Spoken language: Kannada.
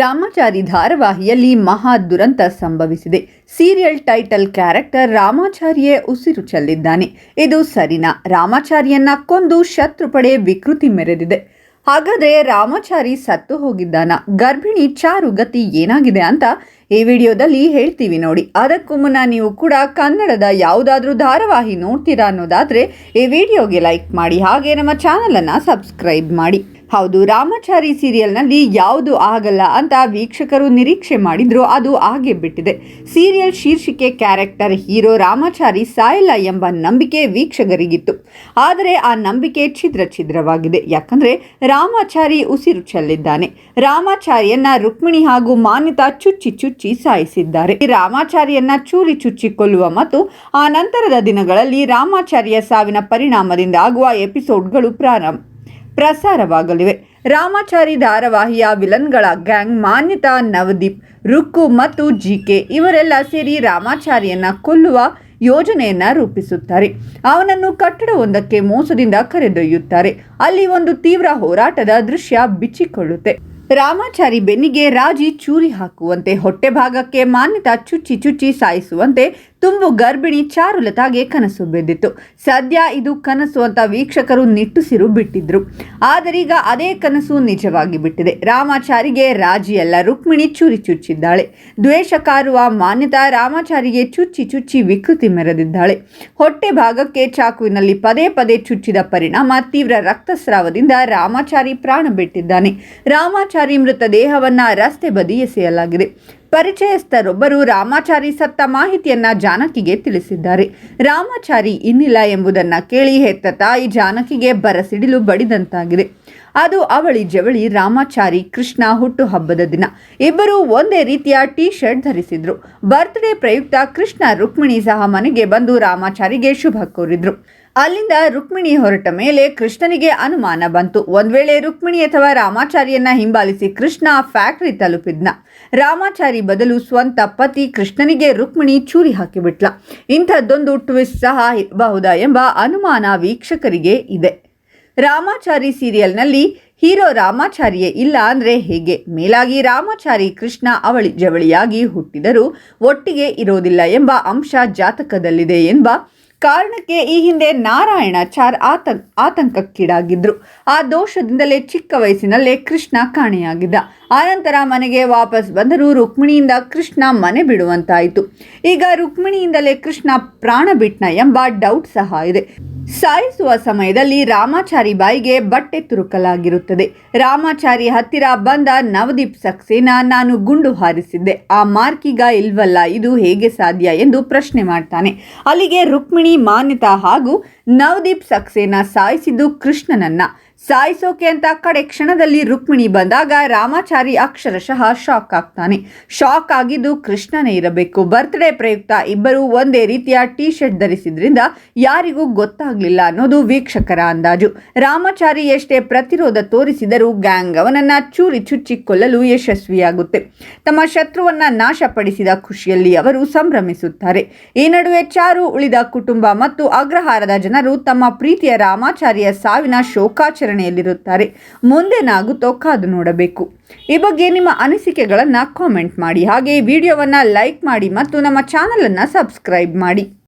ರಾಮಾಚಾರಿ ಧಾರಾವಾಹಿಯಲ್ಲಿ ಮಹಾ ದುರಂತ ಸಂಭವಿಸಿದೆ. ಸೀರಿಯಲ್ ಟೈಟಲ್ ಕ್ಯಾರೆಕ್ಟರ್ ರಾಮಾಚಾರಿಯೇ ಉಸಿರು ಚೆಲ್ಲಿದ್ದಾನೆ. ಇದು ಸರಿನಾ? ರಾಮಾಚಾರಿಯನ್ನ ಕೊಂದು ಶತ್ರು ಪಡೆ ವಿಕೃತಿ ಮೆರೆದಿದೆ. ಹಾಗಾದ್ರೆ ರಾಮಾಚಾರಿ ಸತ್ತು ಹೋಗಿದ್ದಾನ? ಗರ್ಭಿಣಿ ಚಾರು ಗತಿ ಏನಾಗಿದೆ ಅಂತ ಈ ವಿಡಿಯೋದಲ್ಲಿ ಹೇಳ್ತೀವಿ ನೋಡಿ. ಅದಕ್ಕೂ ಮುನ್ನ ನೀವು ಕೂಡ ಕನ್ನಡದ ಯಾವುದಾದ್ರೂ ಧಾರಾವಾಹಿ ನೋಡ್ತೀರಾ ಅನ್ನೋದಾದ್ರೆ ಈ ವಿಡಿಯೋಗೆ ಲೈಕ್ ಮಾಡಿ, ಹಾಗೆ ನಮ್ಮ ಚಾನಲನ್ನು ಸಬ್ಸ್ಕ್ರೈಬ್ ಮಾಡಿ. ಹೌದು, ರಾಮಾಚಾರಿ ಸೀರಿಯಲ್ನಲ್ಲಿ ಯಾವುದು ಆಗಲ್ಲ ಅಂತ ವೀಕ್ಷಕರು ನಿರೀಕ್ಷೆ ಮಾಡಿದ್ರು, ಅದು ಆಗೇ ಬಿಟ್ಟಿದೆ. ಸೀರಿಯಲ್ ಶೀರ್ಷಿಕೆ ಕ್ಯಾರೆಕ್ಟರ್ ಹೀರೋ ರಾಮಾಚಾರಿ ಸಾಯಲ್ಲ ಎಂಬ ನಂಬಿಕೆ ವೀಕ್ಷಕರಿಗಿತ್ತು. ಆದರೆ ಆ ನಂಬಿಕೆ ಛಿದ್ರ ಛಿದ್ರವಾಗಿದೆ. ಯಾಕಂದ್ರೆ ರಾಮಾಚಾರಿ ಉಸಿರು ಚೆಲ್ಲಿದ್ದಾನೆ. ರಾಮಾಚಾರಿಯನ್ನ ರುಕ್ಮಿಣಿ ಹಾಗೂ ಮಾನ್ಯತಾ ಚುಚ್ಚಿ ಚುಚ್ಚಿ ಸಾಯಿಸಿದ್ದಾರೆ. ರಾಮಾಚಾರಿಯನ್ನ ಚೂರಿ ಚುಚ್ಚಿ ಕೊಲ್ಲುವ ಮತ್ತು ಆ ನಂತರದ ದಿನಗಳಲ್ಲಿ ರಾಮಾಚಾರಿಯ ಸಾವಿನ ಪರಿಣಾಮದಿಂದ ಆಗುವ ಎಪಿಸೋಡ್ಗಳು ಪ್ರಾರಂಭ ಪ್ರಸಾರವಾಗಲಿವೆ. ರಾಮಾಚಾರಿ ಧಾರಾವಾಹಿಯ ವಿಲನ್ಗಳ ಗ್ಯಾಂಗ್ ಮಾನ್ಯತಾ ನವದೀಪ್, ರುಕ್ಕು ಮತ್ತು ಜಿ ಕೆ ಇವರೆಲ್ಲ ಸೇರಿ ರಾಮಾಚಾರಿಯನ್ನ ಕೊಲ್ಲುವ ಯೋಜನೆಯನ್ನ ರೂಪಿಸುತ್ತಾರೆ. ಅವನನ್ನು ಕಟ್ಟಡವೊಂದಕ್ಕೆ ಮೋಸದಿಂದ ಕರೆದೊಯ್ಯುತ್ತಾರೆ. ಅಲ್ಲಿ ಒಂದು ತೀವ್ರ ಹೋರಾಟದ ದೃಶ್ಯ ಬಿಚ್ಚಿಕೊಳ್ಳುತ್ತೆ. ರಾಮಾಚಾರಿ ಬೆನ್ನಿಗೆ ರಾಜಿ ಚೂರಿ ಹಾಕುವಂತೆ ಹೊಟ್ಟೆ ಭಾಗಕ್ಕೆ ಮಾನ್ಯತಾ ಚುಚ್ಚಿ ಚುಚ್ಚಿ ಸಾಯಿಸುವಂತೆ ತುಂಬು ಗರ್ಭಿಣಿ ಚಾರುಲತಾಗೆ ಕನಸು ಬಿದ್ದಿತ್ತು. ಸದ್ಯ ಇದು ಕನಸು ಅಂತ ವೀಕ್ಷಕರು ನಿಟ್ಟುಸಿರು ಬಿಟ್ಟಿದ್ರು. ಆದರೀಗ ಅದೇ ಕನಸು ನಿಜವಾಗಿ ಬಿಟ್ಟಿದೆ. ರಾಮಾಚಾರಿಗೆ ರಾಜಿಯಲ್ಲ ರುಕ್ಮಿಣಿ ಚೂರಿ ಚುಚ್ಚಿದ್ದಾಳೆ. ದ್ವೇಷ ಕಾರುವ ಮಾನ್ಯತಾ ರಾಮಾಚಾರಿಗೆ ಚುಚ್ಚಿ ಚುಚ್ಚಿ ವಿಕೃತಿ ಮೆರೆದಿದ್ದಾಳೆ. ಹೊಟ್ಟೆ ಭಾಗಕ್ಕೆ ಚಾಕುವಿನಲ್ಲಿ ಪದೇ ಪದೇ ಚುಚ್ಚಿದ ಪರಿಣಾಮ ತೀವ್ರ ರಕ್ತಸ್ರಾವದಿಂದ ರಾಮಾಚಾರಿ ಪ್ರಾಣ ಬಿಟ್ಟಿದ್ದಾನೆ. ರಾಮಾಚಾರಿ ಮೃತದೇಹವನ್ನ ರಸ್ತೆ ಬದಿ ಎಸೆಯಲಾಗಿದೆ. ಪರಿಚಯಸ್ಥರೊಬ್ಬರು ರಾಮಾಚಾರಿ ಸತ್ತ ಮಾಹಿತಿಯನ್ನ ಜಾನಕಿಗೆ ತಿಳಿಸಿದ್ದಾರೆ. ರಾಮಾಚಾರಿ ಇನ್ನಿಲ್ಲ ಎಂಬುದನ್ನ ಕೇಳಿ ಹೆತ್ತ ತಾಯಿ ಜಾನಕಿಗೆ ಬರಸಿಡಿಲು ಬಡಿದಂತಾಗಿದೆ. ಅದು ಅವಳಿ ಜವಳಿ ರಾಮಾಚಾರಿ ಕೃಷ್ಣ ಹುಟ್ಟು ಹಬ್ಬದ ದಿನ. ಇಬ್ಬರು ಒಂದೇ ರೀತಿಯ ಟೀ ಶರ್ಟ್ ಧರಿಸಿದ್ರು. ಬರ್ತ್ಡೇ ಪ್ರಯುಕ್ತ ಕೃಷ್ಣ ರುಕ್ಮಿಣಿ ಸಹ ಮನೆಗೆ ಬಂದು ರಾಮಾಚಾರಿಗೆ ಶುಭ ಕೋರಿದ್ರು. ಅಲ್ಲಿಂದ ರುಕ್ಮಿಣಿ ಹೊರಟ ಮೇಲೆ ಕೃಷ್ಣನಿಗೆ ಅನುಮಾನ ಬಂತು. ಒಂದ್ ವೇಳೆ ರುಕ್ಮಿಣಿ ಅಥವಾ ರಾಮಾಚಾರಿಯನ್ನ ಹಿಂಬಾಲಿಸಿ ಕೃಷ್ಣ ಫ್ಯಾಕ್ಟರಿ ತಲುಪಿದ್ನ. ರಾಮಾಚಾರಿ ಬದಲು ಸ್ವಂತ ಪತಿ ಕೃಷ್ಣನಿಗೆ ರುಕ್ಮಿಣಿ ಚೂರಿ ಹಾಕಿಬಿಟ್ಲ. ಇಂಥದ್ದೊಂದು ಟ್ವಿಸ್ಟ್ ಸಹ ಇರಬಹುದಾ ಎಂಬ ಅನುಮಾನ ವೀಕ್ಷಕರಿಗೆ ಇದೆ. ರಾಮಾಚಾರಿ ಸೀರಿಯಲ್ನಲ್ಲಿ ಹೀರೋ ರಾಮಾಚಾರಿಯೇ ಇಲ್ಲ ಅಂದರೆ ಹೇಗೆ? ಮೇಲಾಗಿ ರಾಮಾಚಾರಿ ಕೃಷ್ಣ ಅವಳಿ ಜವಳಿಯಾಗಿ ಹುಟ್ಟಿದರೂ ಒಟ್ಟಿಗೆ ಇರೋದಿಲ್ಲ ಎಂಬ ಅಂಶ ಜಾತಕದಲ್ಲಿದೆ ಎಂಬ ಕಾರಣಕ್ಕೆ ಈ ಹಿಂದೆ ನಾರಾಯಣಾಚಾರ್ ಆತಂಕ ಆತಂಕಕ್ಕೀಡಾಗಿದ್ದರು ಆ ದೋಷದಿಂದಲೇ ಚಿಕ್ಕ ವಯಸ್ಸಿನಲ್ಲೇ ಕೃಷ್ಣ ಕಾಣೆಯಾಗಿದ್ದ. ಆನಂತರ ಮನೆಗೆ ವಾಪಸ್ ಬಂದರೂ ರುಕ್ಮಿಣಿಯಿಂದ ಕೃಷ್ಣ ಮನೆ ಬಿಡುವಂತಾಯಿತು. ಈಗ ರುಕ್ಮಿಣಿಯಿಂದಲೇ ಕೃಷ್ಣ ಪ್ರಾಣ ಬಿಟ್ನ ಎಂಬ ಡೌಟ್ ಸಹ ಇದೆ. ಸಾಯಿಸುವ ಸಮಯದಲ್ಲಿ ರಾಮಾಚಾರಿ ಬಾಯಿಗೆ ಬಟ್ಟೆ ತುರುಕಲಾಗಿರುತ್ತದೆ. ರಾಮಾಚಾರಿ ಹತ್ತಿರ ಬಂದ ನವದೀಪ್ ಸಕ್ಸೇನಾ ನಾನು ಗುಂಡು ಹಾರಿಸಿದ್ದೆ. ಆ ಮಾರ್ಕಿಗ ಇಲ್ವಲ್ಲ, ಇದು ಹೇಗೆ ಸಾಧ್ಯ ಎಂದು ಪ್ರಶ್ನೆ ಮಾಡ್ತಾನೆ. ಅಲ್ಲಿಗೆ ರುಕ್ಮಿಣಿ, ಮಾನ್ಯತಾ ಹಾಗೂ ನವದೀಪ್ ಸಕ್ಸೇನಾ ಸಾಯಿಸಿದ್ದು ಕೃಷ್ಣನನ್ನ. ಸಾಯಿಸೋಕೆ ಅಂತ ಕಡೆ ಕ್ಷಣದಲ್ಲಿ ರುಕ್ಮಿಣಿ ಬಂದಾಗ ರಾಮಾಚಾರಿ ಅಕ್ಷರಶಃ ಶಾಕ್ ಆಗ್ತಾನೆ. ಶಾಕ್ ಆಗಿದ್ದು ಕೃಷ್ಣನೇ ಇರಬೇಕು. ಬರ್ತ್ಡೇ ಪ್ರಯುಕ್ತ ಇಬ್ಬರು ಒಂದೇ ರೀತಿಯ ಟೀ ಶರ್ಟ್ ಧರಿಸಿದ್ರಿಂದ ಯಾರಿಗೂ ಗೊತ್ತಾಗ್ಲಿಲ್ಲ ಅನ್ನೋದು ವೀಕ್ಷಕರ ಅಂದಾಜು. ರಾಮಾಚಾರಿ ಎಷ್ಟೇ ಪ್ರತಿರೋಧ ತೋರಿಸಿದರೂ ಗ್ಯಾಂಗ್ ಅವನನ್ನ ಚೂರಿ ಚುಚ್ಚಿಕೊಳ್ಳಲು ಯಶಸ್ವಿಯಾಗುತ್ತೆ. ತಮ್ಮ ಶತ್ರುವನ್ನ ನಾಶಪಡಿಸಿದ ಖುಷಿಯಲ್ಲಿ ಅವರು ಸಂಭ್ರಮಿಸುತ್ತಾರೆ. ಈ ನಡುವೆ ಚಾರು ಉಳಿದ ಕುಟುಂಬ ಮತ್ತು ಅಗ್ರಹಾರದ ಜನರು ತಮ್ಮ ಪ್ರೀತಿಯ ರಾಮಾಚಾರಿಯ ಸಾವಿನ ಶೋಕಾಚರಣೆಯಲ್ಲಿರುತ್ತಾರೆ ಮುಂದೇನಾಗುತ್ತೋ ಕಾದು ನೋಡಬೇಕು. ಈ ಬಗ್ಗೆ ನಿಮ್ಮ ಅನಿಸಿಕೆಗಳನ್ನು ಕಾಮೆಂಟ್ ಮಾಡಿ. ಹಾಗೆ ವಿಡಿಯೋವನ್ನು ಲೈಕ್ ಮಾಡಿ ಮತ್ತು ನಮ್ಮ ಚಾನಲನ್ನು ಸಬ್ಸ್ಕ್ರೈಬ್ ಮಾಡಿ.